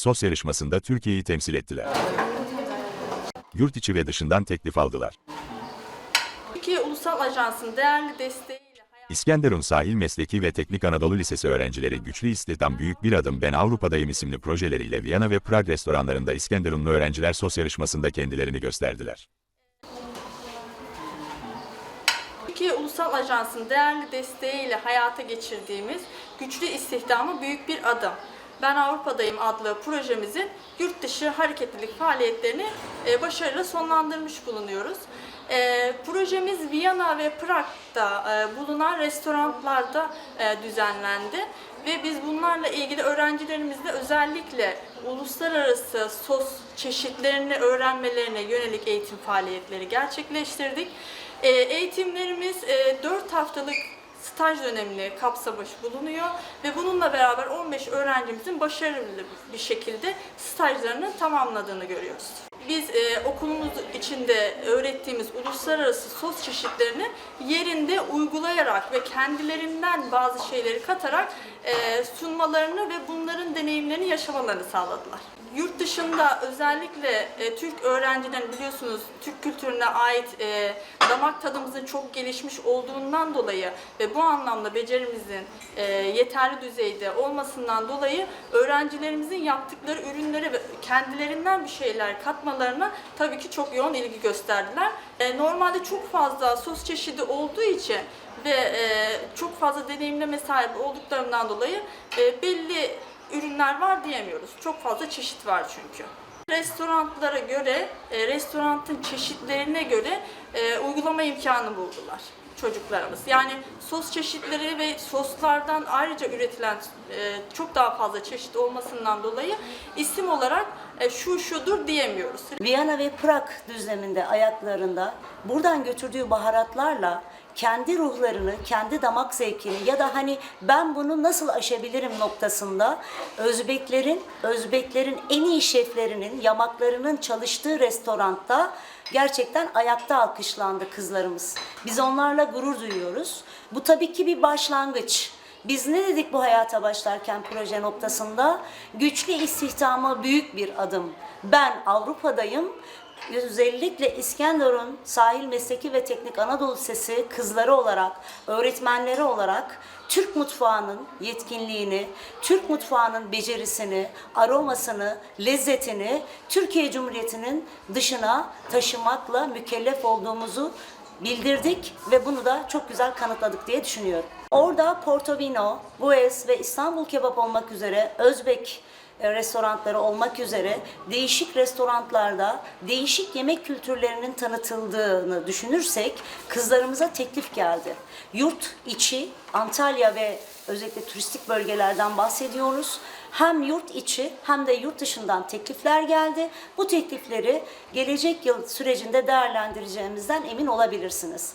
SOS yarışmasında Türkiye'yi temsil ettiler. Yurt içi ve dışından teklif aldılar. Türkiye Ulusal Ajansı'nın değerli desteğiyle İskenderun Sahil Mesleki ve Teknik Anadolu Lisesi öğrencileri Güçlü İstihdam Büyük Bir Adım Ben Avrupa'dayım isimli projeleriyle Viyana ve Prag restoranlarında İskenderunlu öğrenciler SOS yarışmasında kendilerini gösterdiler. Türkiye Ulusal Ajansı'nın değerli desteğiyle hayata geçirdiğimiz güçlü istihdamı büyük bir adım. Ben Avrupa'dayım adlı projemizin yurt dışı hareketlilik faaliyetlerini e, başarıyla sonlandırmış bulunuyoruz. E, projemiz Viyana ve Prag'da e, bulunan restoranlarda düzenlendi ve biz bunlarla ilgili öğrencilerimizle özellikle uluslararası sos çeşitlerini öğrenmelerine yönelik eğitim faaliyetleri gerçekleştirdik. Eğitimlerimiz e, 4 haftalık staj dönemini kapsamış bulunuyor ve bununla beraber 15 öğrencimizin başarılı bir şekilde stajlarını tamamladığını görüyoruz. Biz e, okulumuz içinde öğrettiğimiz uluslararası sos çeşitlerini yerinde uygulayarak ve kendilerinden bazı şeyleri katarak e, sunmalarını ve bunların deneyimlerini yaşamalarını sağladılar. Yurt dışında özellikle e, Türk öğrencilerin biliyorsunuz Türk kültürüne ait e, damak tadımızın çok gelişmiş olduğundan dolayı ve bu anlamda becerimizin e, yeterli düzeyde olmasından dolayı öğrencilerimizin yaptıkları ürünlere ve kendilerinden bir şeyler katmalarına tabii ki çok yoğun ilgi gösterdiler. E, normalde çok fazla sos çeşidi olduğu için ve e, çok fazla deneyimleme sahibi olduklarından dolayı e, belli ürünler var diyemiyoruz. Çok fazla çeşit var çünkü. Restoranlara göre, e, restoranın çeşitlerine göre e, uygulama imkanı buldular çocuklarımız. Yani sos çeşitleri ve soslardan ayrıca üretilen e, çok daha fazla çeşit olmasından dolayı isim olarak e, şu şudur diyemiyoruz. Viyana ve Prag düzleminde ayaklarında buradan götürdüğü baharatlarla kendi ruhlarını, kendi damak zevkini ya da hani ben bunu nasıl aşabilirim noktasında Özbeklerin, Özbeklerin en iyi şeflerinin, yamaklarının çalıştığı restoranda gerçekten ayakta alkışlandı kızlarımız. Biz onlarla gurur duyuyoruz. Bu tabii ki bir başlangıç. Biz ne dedik bu hayata başlarken proje noktasında? Güçlü istihdama büyük bir adım. Ben Avrupa'dayım. Özellikle İskenderun Sahil Mesleki ve Teknik Anadolu Lisesi kızları olarak, öğretmenleri olarak Türk mutfağının yetkinliğini, Türk mutfağının becerisini, aromasını, lezzetini Türkiye Cumhuriyeti'nin dışına taşımakla mükellef olduğumuzu bildirdik ve bunu da çok güzel kanıtladık diye düşünüyorum. Orada Portofino, Bues ve İstanbul Kebap olmak üzere Özbek restoranları olmak üzere değişik restoranlarda değişik yemek kültürlerinin tanıtıldığını düşünürsek kızlarımıza teklif geldi. Yurt içi Antalya ve özellikle turistik bölgelerden bahsediyoruz. Hem yurt içi hem de yurt dışından teklifler geldi. Bu teklifleri gelecek yıl sürecinde değerlendireceğimizden emin olabilirsiniz.